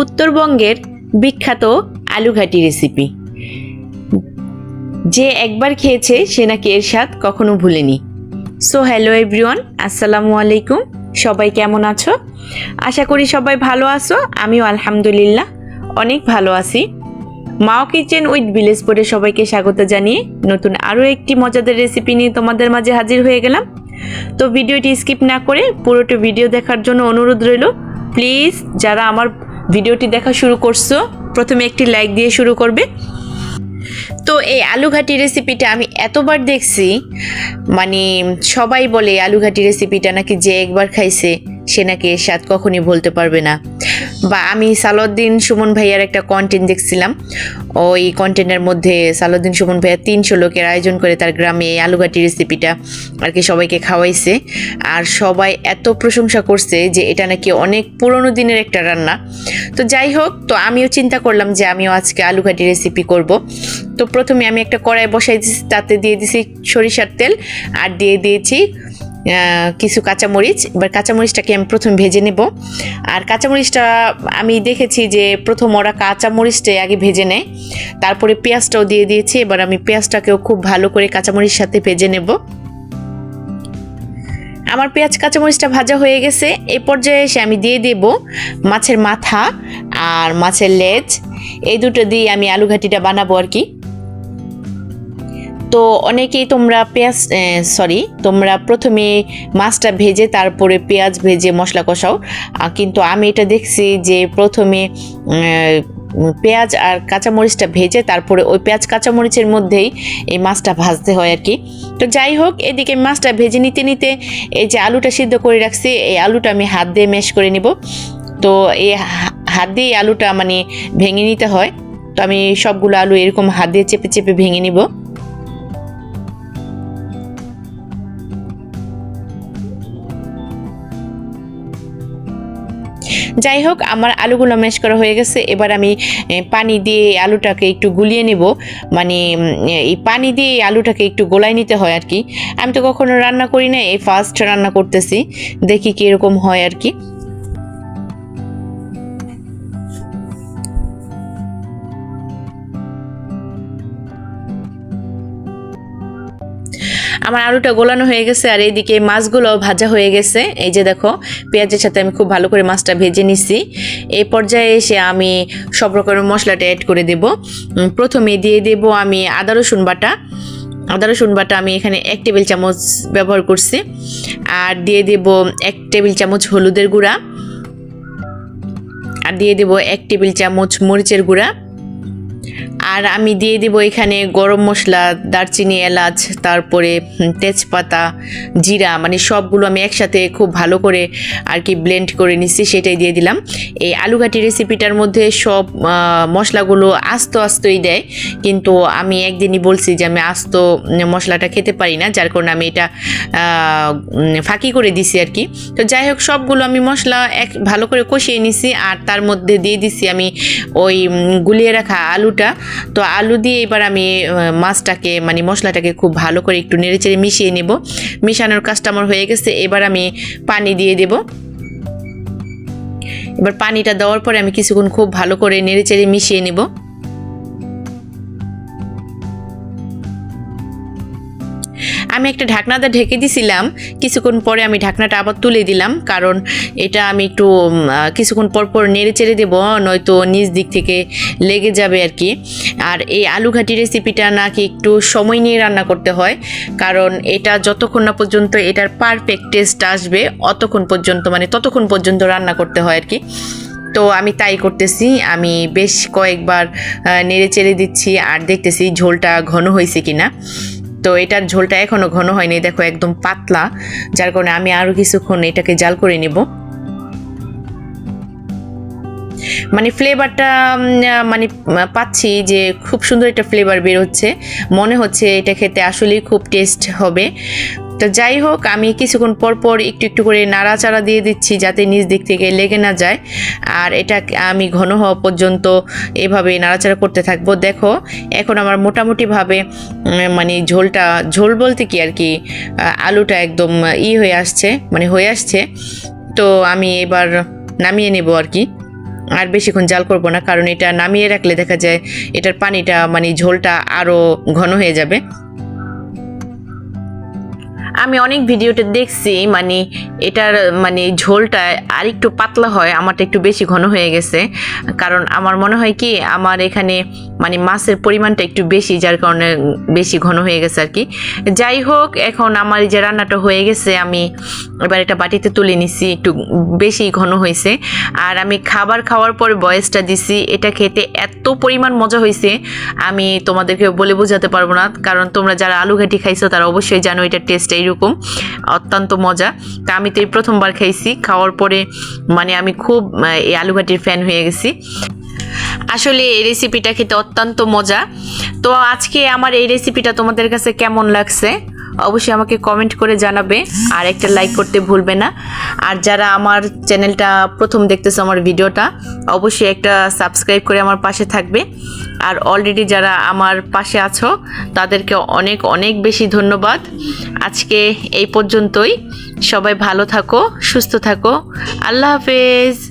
উত্তরবঙ্গের বিখ্যাত আলুঘাটি রেসিপি। যে একবার খেয়েছে সে নাকি এর স্বাদ কখনো ভুলেনি। সো হ্যালো এভরিওয়ান আসসালামু আলাইকুম। সবাই কেমন আছো? আশা করি সবাই ভালো আছো। আমিও আলহামদুলিল্লাহ অনেক ভালো আছি। মাও কিচেন উইথ ভিলেজ পরে সবাইকে স্বাগত জানিয়ে নতুন আরও একটি মজাদার রেসিপি নিয়ে তোমাদের মাঝে হাজির হয়ে গেলাম। তো, ভিডিওটি স্কিপ না করে পুরোটা ভিডিও দেখার জন্য অনুরোধ রইল। প্লিজ যারা আমার ভিডিওটি দেখা শুরু করছ, প্রথমে একটি লাইক দিয়ে শুরু করবে। তো এই আলুঘাটি রেসিপিটা আমি এতবার দেখছি মানে সবাই বলে আলু আলুঘাটি রেসিপিটা নাকি যে একবার খাইছে, সে নাকি এর স্বাদ কখনই বলতে পারবে না। বা আমি সালাউদ্দিন সুমন ভাইয়ার একটা কন্টেন্ট দেখছিলাম। ওই কন্টেন্টের মধ্যে সালাউদ্দিন সুমন ভাইয়া তিনশো লোকের আয়োজন করে তার গ্রামে এই আলুঘাটি রেসিপিটা আর কি সবাইকে খাওয়াইছে। আর সবাই এত প্রশংসা করছে যে এটা নাকি অনেক পুরনো দিনের একটা রান্না। তো যাই হোক, তো আমিও চিন্তা করলাম যে আমিও আজকে আলুঘাটি রেসিপি করব। তো প্রথমে আমি একটা কড়াই বসাই দিয়েছি তাতে দিয়ে দিয়েছি সরিষার তেল আর দিয়ে দিয়েছি কিছু কাঁচামরিচ। এবার কাঁচামরিচটাকে আমি প্রথম ভেজে নেব। আর কাঁচামরিচটা আমি দেখেছি যে প্রথম ওরা কাঁচামরিচটাই আগে ভেজে নেয়। তারপরে পেঁয়াজটাও দিয়ে দিয়েছি, এবার আমি পেঁয়াজটাকেও খুব ভালো করে কাঁচামরিচ সাথে ভেজে নেব। আমার পেঁয়াজ কাঁচামরিচটা ভাজা হয়ে গেছে। এই পর্যায়ে এসে আমি দিয়ে দেব মাছের মাথা আর মাছের লেজ। এই দুটো দিয়ে আমি আলু ঘাটিটা বানাবো আর কি। তো অনেকেই তোমরা পেঁয়াজ সরি তোমরা প্রথমে মাছটা ভেজে তারপরে পেঁয়াজ ভেজে মশলা কষাও। কিন্তু আমি এটা দেখছি যে প্রথমে পেঁয়াজ আর কাঁচামরিচটা ভেজে তারপরে ওই পেঁয়াজ, কাঁচামরিচের মধ্যেই এই মাছটা ভাজতে হয় আর কি তো যাই হোক, এদিকে মাছটা ভেজে নিতে নিতে এই যে আলুটা সিদ্ধ করে রাখছি, এই আলুটা আমি হাত দিয়ে ম্যাশ করে নিব। তো এই হাত দিয়ে আলুটা মানে ভেঙে নিতে হয়। তো আমি সবগুলো আলু এরকম হাত দিয়ে চেপে চেপে ভেঙে নিব। যাই হোক আমার আলুগুলো ম্যাশ করা হয়ে গেছে। এবার আমি পানি দিয়ে আলুটাকে একটু গুলিয়ে নেব। মানে এই পানি দিয়ে আলুটাকে একটু গোলায় নিতে হয় আর কি। আমি তো কখনো রান্না করি না এই ফার্স্ট রান্না করতেছি। দেখি কীরকম হয় আর কি। আমার আলুটা গোলানো হয়ে গেছে আর এইদিকে মাছগুলো ভাজা হয়ে গেছে। এই যে দেখো, পেঁয়াজের সাথে আমি খুব ভালো করে মাছটা ভেজে নিছি। এই পর্যায়ে এসে আমি সব রকমের মশলাটা অ্যাড করে দেব। প্রথমে দিয়ে দেব আমি আদা, রসুন বাটা। আদা, রসুন বাটা আমি এখানে এক টেবিল চামচ ব্যবহার করছি। আর দিয়ে দেব এক টেবিল চামচ হলুদের গুঁড়া। আর দিয়ে দেব এক টেবিল চামচ মরিচের গুঁড়া। আর আমি দিয়ে দেব এখানে গরম মশলা, দারচিনি, এলাচ, তারপরে তেজপাতা, জিরা মানে সবগুলো আমি একসাথে খুব ভালো করে আর কি ব্লেন্ড করে নিচ্ছি, সেটাই দিয়ে দিলাম। এই আলুঘাটি রেসিপিটার মধ্যে সব মশলাগুলো আস্ত আস্তই দেয়, কিন্তু আমি একদিনই বলছি যে আমি আস্ত মশলাটা খেতে পারি না, যার কারণে আমি এটা ফাঁকি করে দিছি আর কি। তো যাই হোক, সবগুলো আমি মশলা এক, ভালো করে কষিয়ে নিছি, আর তার মধ্যে দিয়ে দিছি আমি ওই গুলিয়ে রাখা আলুটা। তো আলু দিয়ে এবার আমি মাছটাকে মানে মশলাটাকে খুব ভালো করে একটু নেড়ে চেড়ে মিশিয়ে নেব। মিশানোর কাজটা হয়ে গেছে, এবার আমি পানি দিয়ে দেব। এবার পানিটা দেওয়ার পরে আমি কিছুক্ষণ খুব ভালো করে নেড়ে চেড়ে মিশিয়ে নেব। আমি একটা ঢাকনাটা ঢেকে দিছিলাম। কিছুক্ষণ পরে আমি ঢাকনাটা আবার তুলে দিলাম, কারণ এটা আমি একটু কিছুক্ষণ পর পর নেড়ে চেড়ে দেবো, নয়তো নিজ দিক থেকে লেগে যাবে আর কি। আর এই আলু ঘাটি রেসিপিটা নাকি একটু সময় নিয়ে রান্না করতে হয়, কারণ এটা যতক্ষণ না পর্যন্ত এটার পারফেক্ট টেস্ট আসবে, অতক্ষণ পর্যন্ত মানে ততক্ষণ পর্যন্ত রান্না করতে হয় আর কি। তো আমি তাই করতেছি, আমি বেশ কয়েকবার নেড়ে চেড়ে দিচ্ছি, আর দেখতেছি ঝোলটা ঘন হয়েছে কিনা। তো এটার ঝোলটা এখনও ঘন হয়নি, দেখো একদম পাতলা। যার কারণে আমি আরও কিছুক্ষণ এটাকে জাল করে নেব। মানে ফ্লেভারটা মানে পাচ্ছি যে খুব সুন্দর একটা ফ্লেভার বের হচ্ছে মনে হচ্ছে এটা খেতে আসলেই খুব টেস্ট হবে। তো যাই হোক, আমি কিছুক্ষণ পর পর একটু একটু করে নাড়াচাড়া দিয়ে দিচ্ছি যাতে নিচ দিক থেকে লেগে না যায়। আর এটা আমি ঘন হওয়া পর্যন্ত এভাবে নাড়াচাড়া করতে থাকব। দেখো, এখন আমার মোটামুটিভাবে মানে ঝোলটা, ঝোল বলতে কি আর কি আলুটা একদম ই হয়ে আসছে মানে হয়ে আসছে। তো আমি এবার নামিয়ে নেব আর কি। আর বেশিক্ষণ জাল করব না, কারণ এটা নামিয়ে রাখলে দেখা যায় এটার পানিটা মানে ঝোলটা আরও ঘন হয়ে যাবে। আমি অনেক ভিডিওতে দেখছি মানে এটার মানে ঝোলটা আর একটু পাতলা হয়, আমারটা একটু বেশি ঘন হয়ে গেছে। কারণ আমার মনে হয় কি, আমার এখানে মানে মাছের পরিমাণটা একটু বেশি, যার কারণে বেশি ঘন হয়ে গেছে আর কি। যাই হোক, এখন আমার যে রান্নাটা হয়ে গেছে, আমি এবার একটা বাটিতে তুলে নিছি, একটু বেশি ঘন হয়েছে। আর আমি খাবার খাওয়ার পর বয়সটা দিছি, এটা খেতে এত পরিমাণ মজা হয়েছে, আমি তোমাদেরকে বলে বোঝাতে পারব না। কারণ তোমরা যারা আলু ঘাটি খাইছো, তারা অবশ্যই জানো এটার টেস্ট এইরকম, অত্যন্ত মজা। তা আমি তো এই প্রথমবার খাইছি, খাওয়ার পরে মানে আমি খুব এই আলু ঘাটির ফ্যান হয়ে গেছি। আসলে এই রেসিপিটা খেতে অত্যন্ত মজা। তো আজকে আমার এই রেসিপিটা তোমাদের কাছে কেমন লাগছে? অবশ্যই আমাকে কমেন্ট করে জানাবে আর একটা লাইক করতে ভুলবে না। আর যারা আমার চ্যানেলটা প্রথম দেখতেছো আমার ভিডিওটা, অবশ্যই একটা সাবস্ক্রাইব করে আমার পাশে থাকবে। আর অলরেডি যারা আমার পাশে আছো, তাদেরকে অনেক অনেক বেশি ধন্যবাদ। আজকে এই পর্যন্তই। সবাই ভালো থাকো, সুস্থ থাকো। আল্লাহ হাফেজ।